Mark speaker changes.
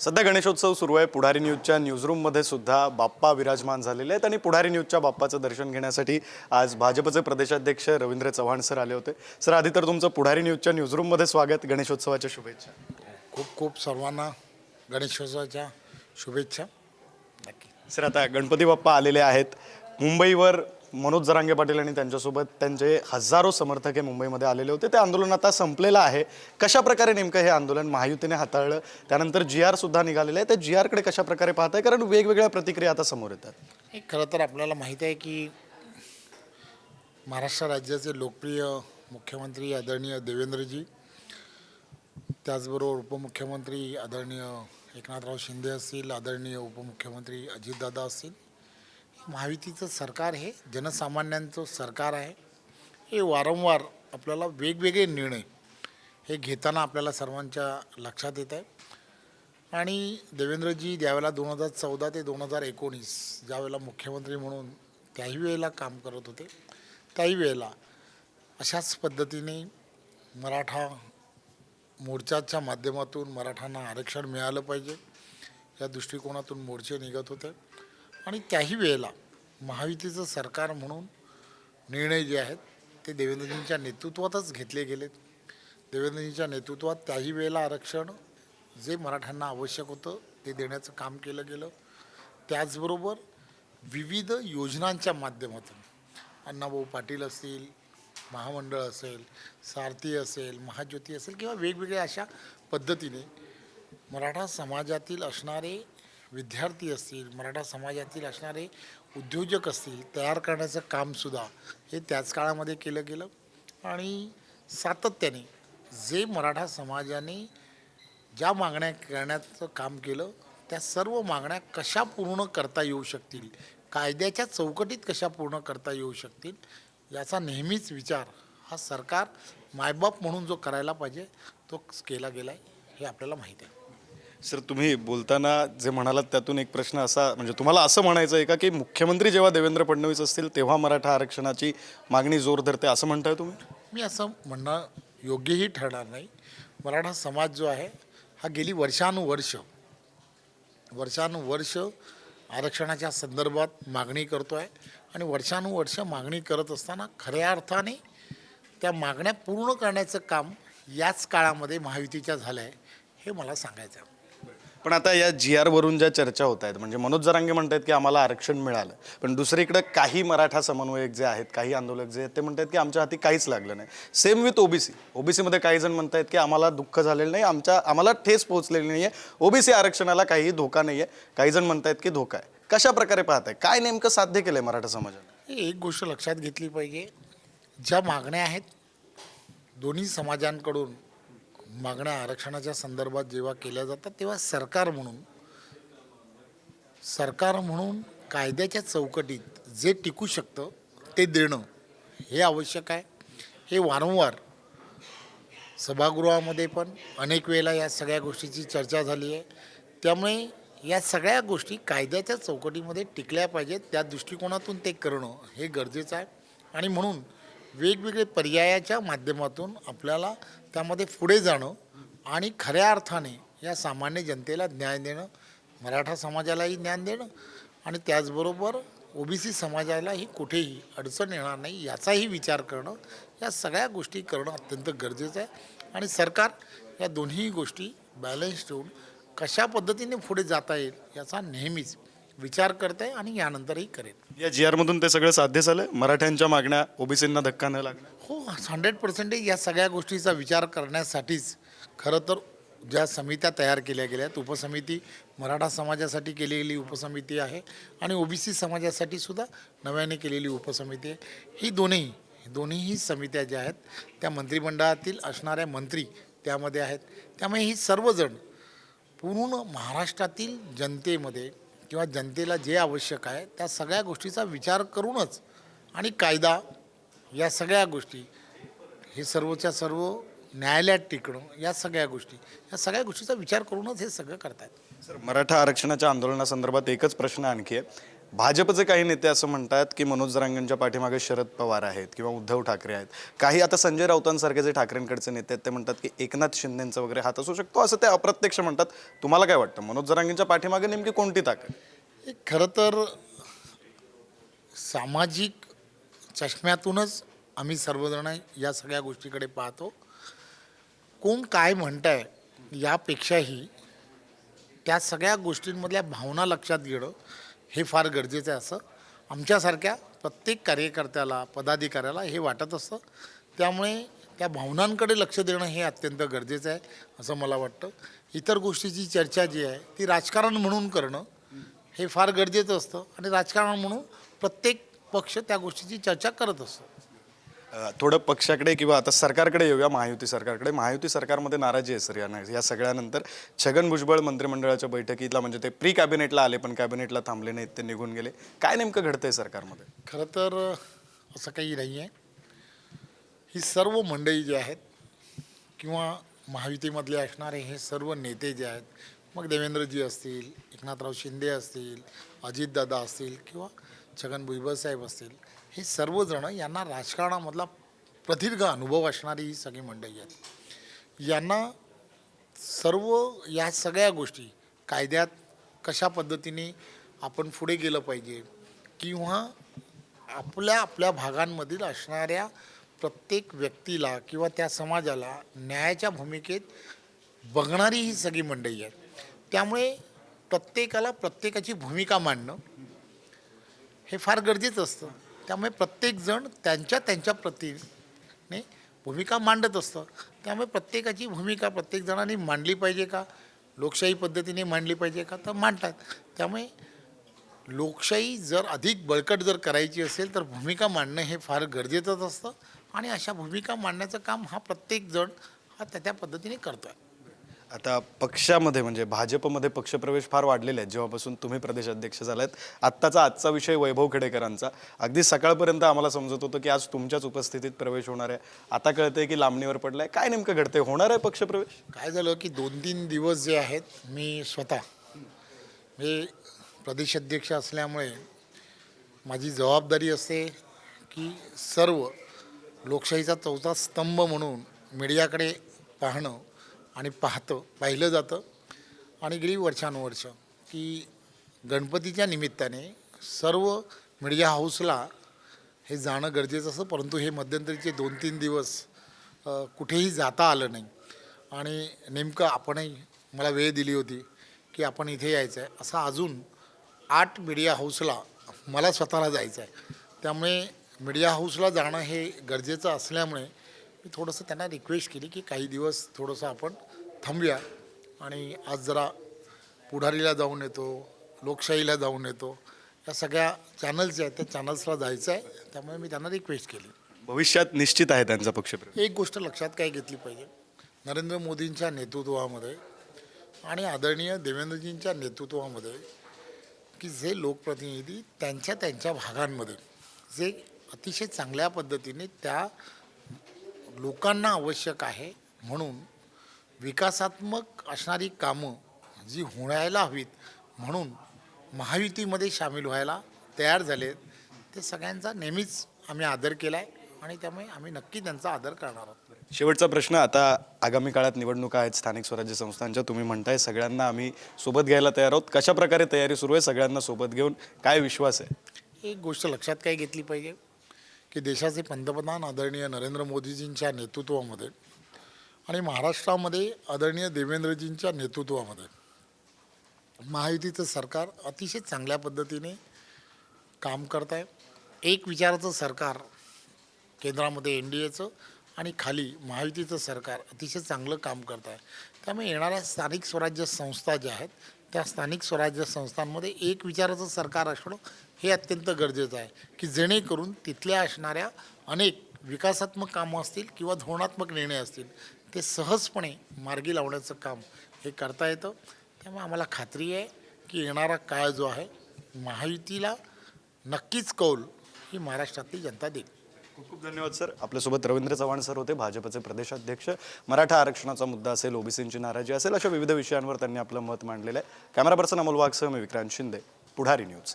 Speaker 1: सध्या गणेशोत्सव सुरू आहे. पुढारी न्यूजच्या न्यूजरूममध्ये सुद्धा बाप्पा विराजमान झालेले आहेत आणि पुढारी न्यूजच्या बाप्पाचं दर्शन घेण्यासाठी आज भाजपचे प्रदेशाध्यक्ष रवींद्र चव्हाण सर आले होते. सर आधी तर तुमचं पुढारी न्यूजच्या न्यूजरूममध्ये स्वागत. गणेशोत्सवाच्या शुभेच्छा.
Speaker 2: खूप खूप सर्वांना गणेशोत्सवाच्या शुभेच्छा. नक्की
Speaker 1: सर आता गणपती बाप्पा आलेले आहेत. मुंबईवर मनोज जरांगे पाटील आणि त्यांच्यासोबत त्यांचे हजारो समर्थक हे मुंबईमध्ये आलेले होते. ते आंदोलन आता संपलेलं आहे. कशा प्रकारे नेमकं हे आंदोलन महायुतीने हाताळलं? त्यानंतर जी आर सुद्धा निघालेलं आहे त्या जी आरकडे कशा प्रकारे पाहताय? कारण वेगवेगळ्या प्रतिक्रिया आता समोर येतात.
Speaker 2: खरं तर आपल्याला माहीत आहे की महाराष्ट्र राज्याचे लोकप्रिय मुख्यमंत्री आदरणीय देवेंद्रजी त्याचबरोबर उपमुख्यमंत्री आदरणीय एकनाथराव शिंदे असतील आदरणीय उपमुख्यमंत्री अजितदादा असतील महायुतीचं सरकार हे जनसामान्यांचं सरकार आहे हे वारंवार आपल्याला वेगवेगळे निर्णय हे घेताना आपल्याला सर्वांच्या लक्षात येत आहे. आणि देवेंद्रजी ज्यावेळेला दोन हजार चौदा ते दोन हजार एकोणीस ज्यावेळेला मुख्यमंत्री म्हणून त्याही वेळेला काम करत होते त्याही वेळेला अशाच पद्धतीने मराठा मोर्चाच्या माध्यमातून मराठांना आरक्षण मिळालं पाहिजे. या दृष्टिकोनातून मोर्चे निघत होते. आणि त्याही वेळेला महायुतीचं सरकार म्हणून निर्णय जे आहेत ते देवेंद्रजींच्या नेतृत्वातच घेतले गेलेत. देवेंद्रजींच्या नेतृत्वात त्याही वेळेला आरक्षण जे मराठ्यांना आवश्यक होतं ते देण्याचं काम केलं गेलं. त्याचबरोबर विविध योजनांच्या माध्यमातून अण्णाभाऊ पाटील असतील महामंडळ असेल सारथी असेल महाज्योती असेल किंवा वेगवेगळ्या अशा पद्धतीने मराठा समाजातील असणारे विद्यार्थी असतील मराठा समाजातील असणारे उद्योजक असतील तयार करण्याचं कामसुद्धा हे त्याच काळामध्ये केलं गेलं. आणि सातत्याने जे मराठा समाजाने ज्या मागण्या करण्याचं काम केलं त्या सर्व मागण्या कशा पूर्ण करता येऊ शकतील कायद्याच्या चौकटीत कशा पूर्ण करता येऊ शकतील याचा नेहमीच विचार हा सरकार मायबाप म्हणून जो करायला पाहिजे तो केला गेला आहे हे आपल्याला माहीत आहे.
Speaker 1: सर तुम्ही बोलताना जे म्हणालात त्यातून एक प्रश्न असा म्हणजे तुम्हाला असं म्हणायचं आहे का की मुख्यमंत्री जेव्हा देवेंद्र फडणवीस असतील तेव्हा मराठा आरक्षणाची मागणी जोर धरते असं म्हणताय तुम्ही?
Speaker 2: मी असं म्हणणं योग्यही ठरणार नाही. मराठा समाज जो आहे हा गेली वर्षानुवर्ष वर्षानुवर्ष आरक्षणाच्या संदर्भात मागणी करतो आहे आणि वर्षानुवर्ष मागणी करत असताना खऱ्या अर्थाने त्या मागण्या पूर्ण करण्याचं काम याच काळामध्ये महायुतीच्या झालं आहे हे मला सांगायचं आहे.
Speaker 1: पण आता या जी आरवरून ज्या चर्चा होत आहेत म्हणजे मनोज जरांगे म्हणतात की आम्हाला आरक्षण मिळालं. पण दुसरीकडे काही मराठा समन्वयक जे आहेत काही आंदोलक जे आहेत ते म्हणतात की आमच्या हाती काहीच लागलं नाही. सेम विथ ओबीसी ओबीसीमध्ये काही जण म्हणतात की आम्हाला दुःख झालेलं नाही आमच्या आम्हाला ठेस पोहोचलेली नाही आहे ओबीसी आरक्षणाला काहीही धोका नाही आहे काही जण म्हणतात की धोका आहे. कशा प्रकारे आहे काय नेमकं साध्य केलं आहे मराठा समाजाने?
Speaker 2: एक गोष्ट लक्षात घेतली पाहिजे. ज्या मागण्या आहेत दोन्ही समाजांकडून मागण्या आरक्षणाच्या संदर्भात जेव्हा केल्या जातात तेव्हा सरकार म्हणून सरकार म्हणून कायद्याच्या चौकटीत जे टिकू शकतं ते देणं हे आवश्यक आहे. हे वारंवार सभागृहामध्ये पण अनेक वेळेला या सगळ्या गोष्टीची चर्चा झाली आहे. त्यामुळे या सगळ्या गोष्टी कायद्याच्या चौकटीमध्ये टिकल्या पाहिजेत. त्या दृष्टिकोनातून ते करणं हे गरजेचं आहे. आणि म्हणून वेगवेगळे पर्यायाच्या माध्यमातून आपल्याला त्यामध्ये पुढे जाणं आणि खऱ्या अर्थाने या सामान्य जनतेला न्याय देणं मराठा समाजालाही ज्ञान देणं आणि त्याचबरोबर ओबीसी समाजालाही कुठेही अडचण येणार नाही याचाही विचार करणं या सगळ्या गोष्टी करणं अत्यंत गरजेचं आहे. आणि सरकार या दोन्ही गोष्टी बॅलन्स ठेवून कशा पद्धतीने पुढे जाता येईल याचा नेहमीच विचार करत आहे आणि यानंतरही करेल.
Speaker 1: या जी आरमधून ते सगळं साध्य झालंय? मराठ्यांच्या मागण्या ओबीसींना धक्का न लागणं
Speaker 2: हो हंड्रेड पर्सेंटेज या सगळ्या गोष्टीचा विचार करण्यासाठीच खरं तर ज्या समित्या तयार केल्या गेल्या आहेत उपसमिती मराठा समाजासाठी केलेली उपसमिती आहे आणि ओबीसी समाजासाठी सुद्धा नव्याने केलेली उपसमिती आहे. ही दोन्ही दोन्हीही समित्या ज्या आहेत त्या मंत्रिमंडळातील असणाऱ्या मंत्री त्यामध्ये आहेत. त्यामुळे ही सर्वजण पूर्ण महाराष्ट्रातील जनतेमध्ये किंवा जनतेला जे आवश्यक आहे त्या सगळ्या गोष्टीचा विचार करूनच आणि कायदा या सगळ्या गोष्टी हे सर्वच्या सर्व न्यायालयात टिकणं या सगळ्या गोष्टी या सगळ्या गोष्टीचा विचार करूनच हे सगळं करतात
Speaker 1: सर मराठा आरक्षणाच्या आंदोलनासंदर्भात एकच प्रश्न आणखी आहे. भाजपचे काही नेते असं म्हणतात की मनोज जरांगेंच्या पाठीमागे शरद पवार आहेत किंवा उद्धव ठाकरे आहेत. काही आता संजय राऊतांसारखे जे ठाकरेंकडचे नेते आहेत ते म्हणतात की एकनाथ शिंदेंचा वगैरे हात असू शकतो असं ते अप्रत्यक्ष म्हणतात. तुम्हाला काय वाटतं? मनोज जरांगेंच्या पाठीमागे नेमकी कोणती ताकद?
Speaker 2: हे खरं तर सामाजिक चष्म्यातूनच आम्ही सर्वजण या सगळ्या गोष्टीकडे पाहतो. कोण काय म्हणताय यापेक्षाही त्या सगळ्या गोष्टींमधल्या भावना लक्षात घेणं हे फार गरजेचं आहे असं. आमच्यासारख्या प्रत्येक कार्यकर्त्याला पदाधिकाऱ्याला हे वाटत असतं. त्यामुळे त्या भावनांकडे लक्ष देणं हे अत्यंत गरजेचं आहे असं मला वाटतं. इतर गोष्टीची चर्चा जी आहे ती राजकारण म्हणून करणं हे फार गरजेचं असतं. आणि राजकारण म्हणून प्रत्येक पक्ष त्या गोष्टीची चर्चा करत असतो.
Speaker 1: थोडं पक्षाकडे किंवा आता सरकारकडे येऊया महायुती सरकारकडे. महायुती सरकारमध्ये नाराजी आहे सर या या सगळ्यानंतर छगन भुजबळ मंत्रिमंडळाच्या बैठकीतला म्हणजे ते प्री कॅबिनेटला आले पण कॅबिनेटला थांबले नाहीत ते निघून गेले. काय नेमकं घडतंय सरकारमध्ये?
Speaker 2: खरं तर असं काही नाही आहे. ही सर्व मंडळी जी आहेत किंवा महायुतीमधले असणारे हे सर्व नेते जे आहेत मग देवेंद्रजी असतील एकनाथराव शिंदे असतील अजितदादा असतील किंवा छगन भुजबळ साहेब असतील हे सर्वजण यांना राजकारणामधला प्रदीर्घ अनुभव असणारी ही सगळी मंडळी आहेत. यांना सर्व या सगळ्या गोष्टी कायद्यात कशा पद्धतीने आपण पुढे गेलं पाहिजे किंवा आपल्या आपल्या भागांमधील असणाऱ्या प्रत्येक व्यक्तीला किंवा त्या समाजाला न्यायाच्या भूमिकेत बघणारी ही सगळी मंडळी आहे त्यामुळे प्रत्येकाला प्रत्येकाची भूमिका मांडणं हे फार गरजेचं असतं. त्यामुळे प्रत्येकजण त्यांच्या त्यांच्या प्रतीने भूमिका मांडत असतं. त्यामुळे प्रत्येकाची भूमिका प्रत्येकजणाने मांडली पाहिजे का? लोकशाही पद्धतीने मांडली पाहिजे का? तर मांडतात. त्यामुळे लोकशाही जर अधिक बळकट जर करायची असेल तर भूमिका मांडणं हे फार गरजेचंच असतं. आणि अशा भूमिका मांडण्याचं काम हा प्रत्येकजण हा त्या त्या पद्धतीने करतो आहे
Speaker 1: आता पक्षामध्ये म्हणजे भाजपमध्ये पक्षप्रवेश फार वाढलेले आहेत जेव्हापासून तुम्ही प्रदेशाध्यक्ष झालात आत्ताचा आजचा विषय वैभव खेडेकरांचा. अगदी सकाळपर्यंत आम्हाला समजत होतं की आज तुमच्याच उपस्थितीत प्रवेश होणार आहे. आता कळतंय की लांबणीवर पडलाय. काय नेमकं घडतंय? होणार आहे पक्षप्रवेश?
Speaker 2: काय झालं की दोन तीन दिवस जे आहेत मी स्वतः मी प्रदेशाध्यक्ष असल्यामुळे माझी जबाबदारी असते की सर्व लोकशाहीचा चौथा स्तंभ म्हणून मीडियाकडे पाहणं आणि पाहतं पाहिलं जातं. आणि गेली वर्षानुवर्ष की गणपतीच्या निमित्ताने सर्व मीडिया हाऊसला हे जाणं गरजेचं असतं परंतु हे मध्यंतरीचे दोन तीन दिवस कुठेही जाता आलं नाही. आणि नेमकं आपणही मला वेळ दिली होती की आपण इथे यायचं आहे असं अजून आठ मीडिया हाऊसला मला स्वतःला जायचं आहे त्यामुळे मीडिया हाऊसला जाणं हे गरजेचं असल्यामुळे मी थोडंसं त्यांना रिक्वेस्ट केली की काही दिवस थोडंसं आपण थांबूया. आणि आज जरा पुढारीला जाऊन येतो लोकशाहीला जाऊन येतो. या सगळ्या चॅनल्स जे आहेत त्या चॅनल्सला जायचं आहे त्यामुळे मी त्यांना रिक्वेस्ट केली.
Speaker 1: भविष्यात निश्चित आहे त्यांचा पक्षप्रवेश.
Speaker 2: एक गोष्ट लक्षात काय घेतली पाहिजे? नरेंद्र मोदींच्या नेतृत्वामध्ये आणि आदरणीय देवेंद्रजींच्या नेतृत्वामध्ये की जे लोकप्रतिनिधी त्यांच्या त्यांच्या भागांमध्ये जे अतिशय चांगल्या पद्धतीने त्या लोकांना आवश्यक आहे म्हणून विकासात्मक असणारी कामं जी होण्याला हवीत म्हणून महायुतीमध्ये सामील व्हायला तयार झालेत ते सगळ्यांचा नेहमीच आम्ही आदर केला आहे आणि त्यामुळे आम्ही नक्की त्यांचा आदर करणार आहोत.
Speaker 1: शेवटचा प्रश्न आता आगामी काळात निवडणुका आहेत स्थानिक स्वराज्य संस्थांच्या तुम्ही म्हणताय सगळ्यांना आम्ही सोबत घ्यायला तयार आहोत. कशा प्रकारे तयारी सुरू आहे सगळ्यांना सोबत घेऊन काय विश्वास आहे?
Speaker 2: एक गोष्ट लक्षात काय घेतली पाहिजे की देशाचे पंतप्रधान आदरणीय नरेंद्र मोदीजींच्या नेतृत्वामध्ये आणि महाराष्ट्रामध्ये आदरणीय देवेंद्रजींच्या नेतृत्वामध्ये महायुतीचं सरकार अतिशय चांगल्या पद्धतीने काम करत आहे. एक विचाराचं सरकार केंद्रामध्ये एन डी एचं आणि खाली महायुतीचं सरकार अतिशय चांगलं काम करत आहे. त्यामुळे येणाऱ्या स्थानिक स्वराज्य संस्था ज्या आहेत त्या स्थानिक स्वराज्य संस्थांमध्ये एक विचाराचं सरकार असणं हे अत्यंत गरजेचं आहे की जेणेकरून तिथल्या असणाऱ्या अनेक विकासात्मक कामं असतील किंवा धोरणात्मक निर्णय असतील ते सहजपणे मार्गी लावण्याचं काम हे करता येतं. त्यामुळे आम्हाला खात्री आहे की येणारा काळ जो आहे महायुतीला नक्कीच कौल ही महाराष्ट्रातली जनता देईल.
Speaker 1: खूप खूप धन्यवाद सर. आपल्यासोबत रवींद्र चव्हाण सर होते भाजपचे प्रदेशाध्यक्ष. मराठा आरक्षणाचा मुद्दा असेल ओबीसींची नाराजी असेल अशा विविध विषयांवर त्यांनी आपलं मत मांडलेलं आहे. कॅमेरा पर्सन अमोल वाघसह मी विक्रांत शिंदे पुढारी न्यूज.